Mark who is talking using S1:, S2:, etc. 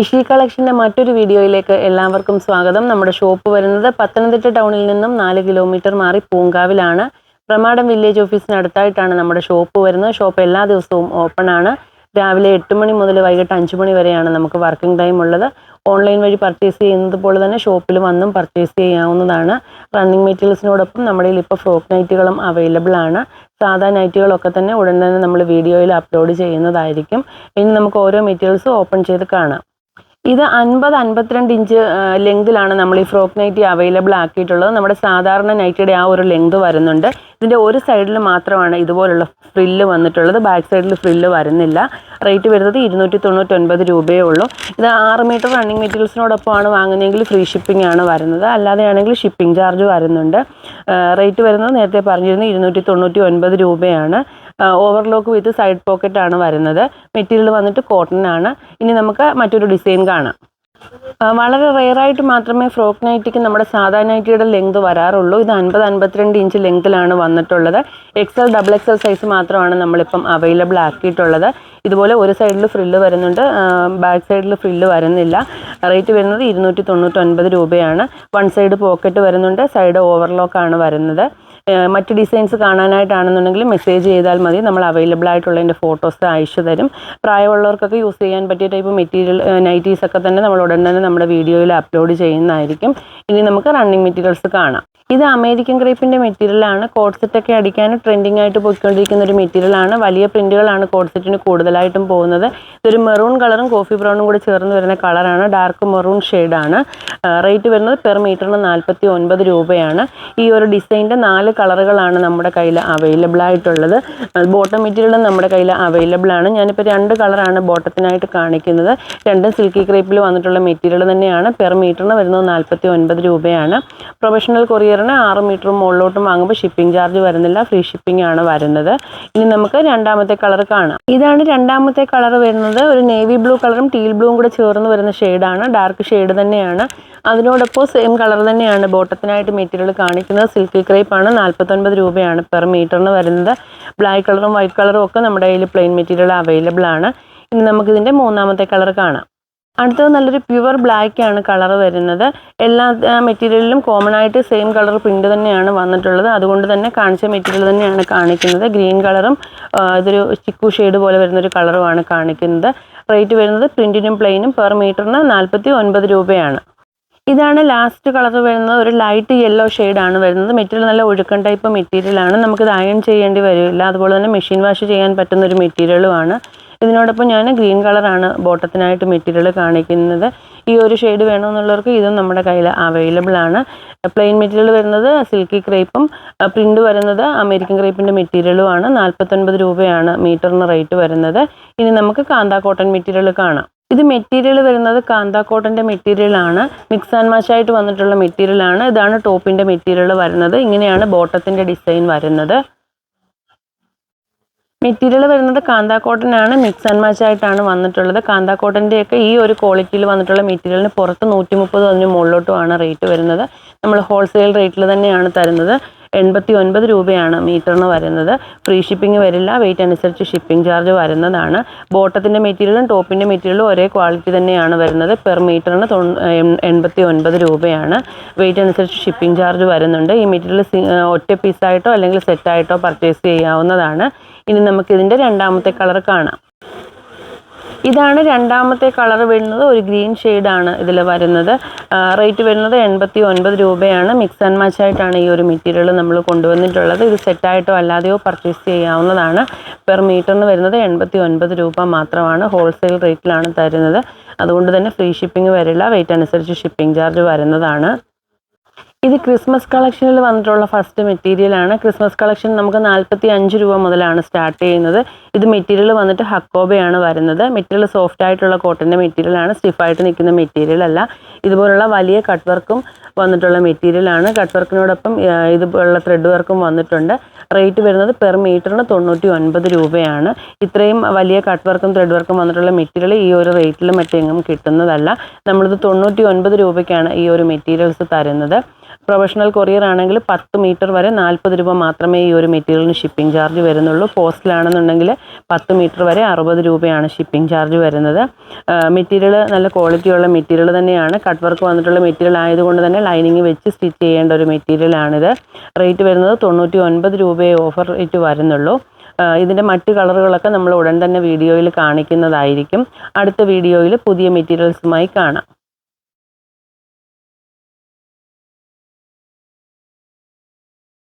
S1: ഇഷി കളക്ഷന്റെ മറ്റൊരു വീഡിയോയിലേക്ക് എല്ലാവർക്കും സ്വാഗതം. നമ്മുടെ ഷോപ്പ് വരുന്നത് പത്തനംതിട്ട ടൗണിൽ നിന്നും നാല് കിലോമീറ്റർ മാറി പൂങ്കാവിലാണ്. പ്രമാടം വില്ലേജ് ഓഫീസിനടുത്തായിട്ടാണ് നമ്മുടെ ഷോപ്പ് വരുന്നത്. ഷോപ്പ് എല്ലാ ദിവസവും ഓപ്പൺ ആണ്. രാവിലെ എട്ട് മണി മുതൽ വൈകിട്ട് അഞ്ച് മണി വരെയാണ് നമുക്ക് വർക്കിംഗ് ടൈം ഉള്ളത്. ഓൺലൈൻ വഴി പർച്ചേസ് ചെയ്യുന്നത് പോലെ തന്നെ ഷോപ്പിൽ വന്നും പർച്ചേസ് ചെയ്യാവുന്നതാണ്. റണ്ണിങ് മെറ്റീരിയൽസിനോടൊപ്പം നമ്മുടെ ഇപ്പോൾ ഫ്രോക്ക് നൈറ്റുകളും അവൈലബിൾ ആണ്. സാധാ നൈറ്റുകളൊക്കെ തന്നെ ഉടൻ തന്നെ നമ്മൾ വീഡിയോയിൽ അപ്ലോഡ് ചെയ്യുന്നതായിരിക്കും. ഇനി നമുക്ക് ഓരോ മെറ്റീരിയൽസും ഓപ്പൺ ചെയ്ത് കാണാം. ഇത് അൻപത് അൻപത്തിരണ്ട് ഇഞ്ച് ലെങ്തിലാണ് നമ്മൾ ഈ ഫ്രോക്ക് നൈറ്റി അവൈലബിൾ ആക്കിയിട്ടുള്ളത്. നമ്മുടെ സാധാരണ നൈറ്റിയുടെ ആ ഒരു ലെങ്ത് വരുന്നുണ്ട്. ഇതിന്റെ ഒരു സൈഡിൽ മാത്രമാണ് ഇതുപോലുള്ള ഫ്രില്ല് വന്നിട്ടുള്ളത്. ബാക്ക് സൈഡിൽ ഫ്രില്ല് വരുന്നില്ല. റേറ്റ് വരുന്നത് ഇരുന്നൂറ്റി തൊണ്ണൂറ്റൊൻപത് രൂപയേ ഉള്ളൂ. ഇത് ആറ് മീറ്റർ റണ്ണിങ് മെറ്റീരിയൽസിനോടൊപ്പമാണ് വാങ്ങുന്നതെങ്കിൽ ഫ്രീ ഷിപ്പിംഗ് ആണ് വരുന്നത്. അല്ലാതെയാണെങ്കിൽ ഷിപ്പിംഗ് ചാർജ് വരുന്നുണ്ട്. റേറ്റ് വരുന്നത് നേരത്തെ പറഞ്ഞിരുന്നു ഇരുന്നൂറ്റി തൊണ്ണൂറ്റി ഒൻപത് രൂപയാണ്. ഓവർലോക്ക് വിത്ത് സൈഡ് പോക്കറ്റ് ആണ് വരുന്നത്. മെറ്റീരിയൽ വന്നിട്ട് കോട്ടൺ ആണ്. ഇനി നമുക്ക് മറ്റൊരു ഡിസൈൻ കാണാം. വളരെ റെയറായിട്ട് മാത്രമേ ഫ്രോക്ക് നൈറ്റിക്ക് നമ്മുടെ സാധാ നൈറ്റിയുടെ ലെങ്ത് വരാറുള്ളൂ. ഇത് അൻപത് അൻപത്തിരണ്ട് ഇഞ്ച് ലെങ്തിലാണ് വന്നിട്ടുള്ളത്. എക്സൽ ഡബിൾ എക്സൽ സൈസ് മാത്രമാണ് നമ്മളിപ്പം അവൈലബിൾ ആക്കിയിട്ടുള്ളത്. ഇതുപോലെ ഒരു സൈഡിൽ ഫ്രില്ല് വരുന്നുണ്ട്. ബാക്ക് സൈഡിൽ ഫ്രില്ല് വരുന്നില്ല. റേറ്റ് വരുന്നത് ഇരുന്നൂറ്റി തൊണ്ണൂറ്റൊൻപത് രൂപയാണ്. വൺ സൈഡ് പോക്കറ്റ് വരുന്നുണ്ട്. സൈഡ് ഓവർലോക്കാണ് വരുന്നത്. മറ്റ് ഡിസൈൻസ് കാണാനായിട്ടാണെന്നുണ്ടെങ്കിൽ മെസ്സേജ് ചെയ്താൽ മതി. നമ്മൾ അവൈലബിൾ ആയിട്ടുള്ളതിന്റെ ഫോട്ടോസ് അയച്ചു തരും. പ്രായമുള്ളവർക്കൊക്കെ യൂസ് ചെയ്യാൻ പറ്റിയ ടൈപ്പ് മെറ്റീരിയൽ നൈറ്റീസ് ഒക്കെ തന്നെ നമ്മൾ ഉടൻ തന്നെ നമ്മുടെ വീഡിയോയിൽ അപ്ലോഡ് ചെയ്യുന്നതായിരിക്കും. ഇനി നമുക്ക് റണ്ണിങ് മെറ്റീരിയൽസ് കാണാം. ഇത് അമേരിക്കൻ ക്രേപ്പിന്റെ മെറ്റീരിയലാണ് കോഡ്സെറ്റ് ഒക്കെ അടിക്കാൻ ട്രെൻഡിങ് ആയിട്ട് പോയിക്കൊണ്ടിരിക്കുന്ന ഒരു മെറ്റീരിയലാണ് വലിയ പ്രിന്റുകളാണ് കോഡ്സെറ്റിന് കൂടുതലായിട്ടും പോകുന്നത്. ഇതൊരു മെറൂൺ കളറും കോഫി ബ്രൗണും കൂടി ചേർന്ന് വരുന്ന കളറാണ് ഡാർക്ക് മെറൂൺ ഷെയ്ഡാണ് റേറ്റ് വരുന്നത് പെർ മീറ്ററിന് നാൽപ്പത്തി ഒൻപത് രൂപയാണ്. ഈ ഒരു ഡിസൈന്റെ നാല് കളറുകളാണ് നമ്മുടെ കയ്യിൽ അവൈലബിൾ ആയിട്ടുള്ളത്. ബോട്ടം മെറ്റീരിയലും നമ്മുടെ കയ്യിൽ അവൈലബിൾ ആണ്. ഞാനിപ്പോൾ രണ്ട് കളറാണ് ബോട്ടത്തിനായിട്ട് കാണിക്കുന്നത്. രണ്ടും സിൽക്കി ക്രേപ്പിൽ വന്നിട്ടുള്ള മെറ്റീരിയൽ തന്നെയാണ്. പെർ മീറ്ററിന് വരുന്നത് നാൽപ്പത്തി ഒൻപത് രൂപയാണ് പ്രൊഫഷണൽ കൊറിയറിന് ആറ് മീറ്റർ മുകളിലോട്ട് വാങ്ങുമ്പോൾ ഷിപ്പിംഗ് ചാർജ് വരുന്നില്ല. ഫ്രീ ഷിപ്പിംഗ് ആണ് വരുന്നത്. ഇനി നമുക്ക് രണ്ടാമത്തെ കളർ കാണാം. ഇതാണ് രണ്ടാമത്തെ കളർ വരുന്നത്. ഒരു നേവി ബ്ലൂ കളറും ടീൽ ബ്ലൂവും കൂടെ ചേർന്ന് വരുന്ന ഷെയ്ഡാണ് ഡാർക്ക് ഷെയ്ഡ് തന്നെയാണ്. അതിനോടൊപ്പം സെയിം കളർ തന്നെയാണ് ബോട്ടത്തിനായിട്ട് മെറ്റീരിയൽ കാണിക്കുന്നത്. സിൽക്കി ക്രേപ്പ് ആണ്. നാൽപ്പത്തൊൻപത് രൂപയാണ് പെർ മീറ്ററിന് വരുന്നത്. ബ്ലാക്ക് കളറും വൈറ്റ് കളറും ഒക്കെ നമ്മുടെ കയ്യിൽ പ്ലെയിൻ മെറ്റീരിയൽ അവൈലബിൾ ആണ്. ഇനി നമുക്കിതിന്റെ മൂന്നാമത്തെ കളർ കാണാം. അടുത്തത് നല്ലൊരു പ്യുവർ ബ്ലാക്ക് ആണ് കളർ വരുന്നത്. എല്ലാ മെറ്റീരിയലിലും കോമൺ ആയിട്ട് സെയിം കളർ പ്രിന്റ് തന്നെയാണ് വന്നിട്ടുള്ളത്. അതുകൊണ്ട് തന്നെ കാണിച്ച മെറ്റീരിയൽ തന്നെയാണ് കാണിക്കുന്നത്. ഗ്രീൻ കളറും ഇതൊരു ചിക്കു ഷെയ്ഡ് പോലെ വരുന്നൊരു കളറുമാണ് കാണിക്കുന്നത്. റേറ്റ് വരുന്നത് പ്രിന്റിനും പ്ലെയിനും പെർ മീറ്ററിന് നാൽപ്പത്തി ഒൻപത് രൂപയാണ്. ഇതാണ് ലാസ്റ്റ് കളർ വരുന്നത്. ഒരു ലൈറ്റ് യെല്ലോ ആണ് വരുന്നത്. മെറ്റീരിയൽ നല്ല ഒഴുക്കൻ ടൈപ്പ് മെറ്റീരിയലാണ് നമുക്കിത് അയൺ ചെയ്യേണ്ടി വരില്ല. അതുപോലെ തന്നെ മെഷീൻ വാഷ് ചെയ്യാൻ പറ്റുന്ന ഒരു മെറ്റീരിയലുമാണ് ഇതിനോടൊപ്പം ഞാൻ ഗ്രീൻ കളറാണ് ബോട്ടത്തിനായിട്ട് മെറ്റീരിയൽ കാണിക്കുന്നത്. ഈ ഒരു ഷെയ്ഡ് വേണമെന്നുള്ളവർക്ക് ഇതും നമ്മുടെ കയ്യിൽ അവൈലബിൾ ആണ്. പ്ലെയിൻ മെറ്റീരിയൽ വരുന്നത് സിൽക്കി ക്രേപ്പും പ്രിന്റ് വരുന്നത് അമേരിക്കൻ ക്രേപ്പിന്റെ മെറ്റീരിയലുമാണ് നാൽപ്പത്തൊൻപത് രൂപയാണ് മീറ്ററിന് റേറ്റ് വരുന്നത്. ഇനി നമുക്ക് കാന്ത കോട്ടൺ മെറ്റീരിയൽ കാണാം. ഇത് മെറ്റീരിയൽ വരുന്നത് കാന്ത കോട്ടന്റെ മെറ്റീരിയലാണ് മിക്സ് ആൻഡ് മാച്ച് ആയിട്ട് വന്നിട്ടുള്ള മെറ്റീരിയലാണ് ഇതാണ് ടോപ്പിന്റെ മെറ്റീരിയൽ വരുന്നത്. ഇങ്ങനെയാണ് ബോട്ടത്തിന്റെ ഡിസൈൻ വരുന്നത്. മെറ്റീരിയൽ വരുന്നത് കാന്താ കോട്ടൺ ആണ് മിക്സ് ആൻഡ് മാച്ച് ആയിട്ടാണ് വന്നിട്ടുള്ളത്. കാന്താ കോട്ടന്റെ ഒക്കെ ഈ ഒരു ക്വാളിറ്റിയിൽ വന്നിട്ടുള്ള മെറ്റീരിയലിന് പുറത്ത് നൂറ്റി മുപ്പത് അതിന് മുകളിലോട്ടുമാണ് റേറ്റ് വരുന്നത്. നമ്മൾ ഹോൾസെയിൽ റേറ്റിൽ തന്നെയാണ് തരുന്നത്. എൺപത്തി ഒൻപത് രൂപയാണ് മീറ്ററിന് വരുന്നത്. ഫ്രീ ഷിപ്പിംഗ് വരില്ല. വെയിറ്റ് അനുസരിച്ച് ഷിപ്പിംഗ് ചാർജ് വരുന്നതാണ്. ബോട്ടത്തിന്റെ മെറ്റീരിയലും ടോപ്പിന്റെ മെറ്റീരിയലും ഒരേ ക്വാളിറ്റി തന്നെയാണ് വരുന്നത്. പെർ മീറ്ററിന് എൺപത്തി ഒൻപത് രൂപയാണ്. വെയിറ്റ് അനുസരിച്ച് ഷിപ്പിംഗ് ചാർജ് വരുന്നുണ്ട്. ഈ മെറ്റീരിയൽ ഒറ്റ പീസായിട്ടോ അല്ലെങ്കിൽ സെറ്റായിട്ടോ പർച്ചേസ് ചെയ്യാവുന്നതാണ്. ഇനി നമുക്കിതിന്റെ രണ്ടാമത്തെ കളർ കാണാം. ഇതാണ് രണ്ടാമത്തെ കളർ വരുന്നത്. ഒരു ഗ്രീൻ ആണ് ഇതിൽ വരുന്നത്. റേറ്റ് വരുന്നത് എൺപത്തി ഒൻപത് രൂപയാണ്. മിക്സ് ആൻഡ് മാച്ച് ആയിട്ടാണ് ഈ ഒരു മെറ്റീരിയൽ നമ്മൾ കൊണ്ടുവന്നിട്ടുള്ളത്. ഇത് സെറ്റായിട്ടോ അല്ലാതെയോ പർച്ചേസ് ചെയ്യാവുന്നതാണ്. പെർ മീറ്ററിന് വരുന്നത് എൺപത്തി ഒൻപത് രൂപ മാത്രമാണ്. ഹോൾസെയിൽ റേറ്റിലാണ് തരുന്നത്. അതുകൊണ്ട് തന്നെ ഫ്രീ ഷിപ്പിംഗ് വരില്ല. വെയിറ്റ് അനുസരിച്ച് ഷിപ്പിംഗ് ചാർജ് വരുന്നതാണ്. ഇത് ക്രിസ്മസ് കളക്ഷനിൽ വന്നിട്ടുള്ള ഫസ്റ്റ് മെറ്റീരിയൽ ആണ്. ക്രിസ്മസ് കളക്ഷൻ നമുക്ക് നാൽപ്പത്തി അഞ്ച് രൂപ മുതലാണ് സ്റ്റാർട്ട് ചെയ്യുന്നത്. ഇത് മെറ്റീരിയൽ വന്നിട്ട് ഹക്കോബയാണ് വരുന്നത്. മെറ്റീരിയൽ സോഫ്റ്റ് ആയിട്ടുള്ള കോട്ടന്റെ മെറ്റീരിയൽ ആണ്. സ്റ്റിഫായിട്ട് നിൽക്കുന്ന മെറ്റീരിയൽ അല്ല. ഇതുപോലുള്ള വലിയ കട്ട് വർക്കും വന്നിട്ടുള്ള മെറ്റീരിയൽ ആണ്. കട്ട് വർക്കിനോടൊപ്പം ഇതുപോലുള്ള ത്രെഡ് വർക്കും വന്നിട്ടുണ്ട്. റേറ്റ് വരുന്നത് പെർ മീറ്ററിന് തൊണ്ണൂറ്റി ഒൻപത് രൂപയാണ്. ഇത്രയും വലിയ കട്ട് വർക്കും ത്രെഡ് വർക്കും വന്നിട്ടുള്ള മെറ്റീരിയൽ ഈ ഒരു റേറ്റിൽ മറ്റെങ്ങും കിട്ടുന്നതല്ല. നമ്മളിത് തൊണ്ണൂറ്റി ഒൻപത് രൂപയ്ക്കാണ് ഈ ഒരു മെറ്റീരിയൽസ് തരുന്നത്. പ്രൊഫഷണൽ കൊറിയർ ആണെങ്കിൽ പത്ത് മീറ്റർ വരെ നാൽപ്പത് രൂപ മാത്രമേ ഈ ഒരു മെറ്റീരിയലിന് ഷിപ്പിംഗ് ചാർജ് വരുന്നുള്ളൂ. പോസ്റ്റിലാണെന്നുണ്ടെങ്കിൽ പത്ത് മീറ്റർ വരെ അറുപത് രൂപയാണ് ഷിപ്പിംഗ് ചാർജ് വരുന്നത്. മെറ്റീരിയൽ നല്ല ക്വാളിറ്റിയുള്ള മെറ്റീരിയൽ തന്നെയാണ്. കട്ട് വർക്ക് വന്നിട്ടുള്ള മെറ്റീരിയൽ ആയതുകൊണ്ട് തന്നെ ലൈനിങ് വെച്ച് സ്റ്റിച്ച് ചെയ്യേണ്ട ഒരു മെറ്റീരിയലാണിത് റേറ്റ് വരുന്നത് തൊണ്ണൂറ്റി ഒൻപത് രൂപയെ ഓഫർ റേറ്റ് വരുന്നുള്ളൂ. ഇതിന്റെ മറ്റ് കളറുകളൊക്കെ നമ്മൾ ഉടൻ തന്നെ വീഡിയോയിൽ കാണിക്കുന്നതായിരിക്കും. അടുത്ത വീഡിയോയിൽ പുതിയ മെറ്റീരിയൽസുമായി കാണാം.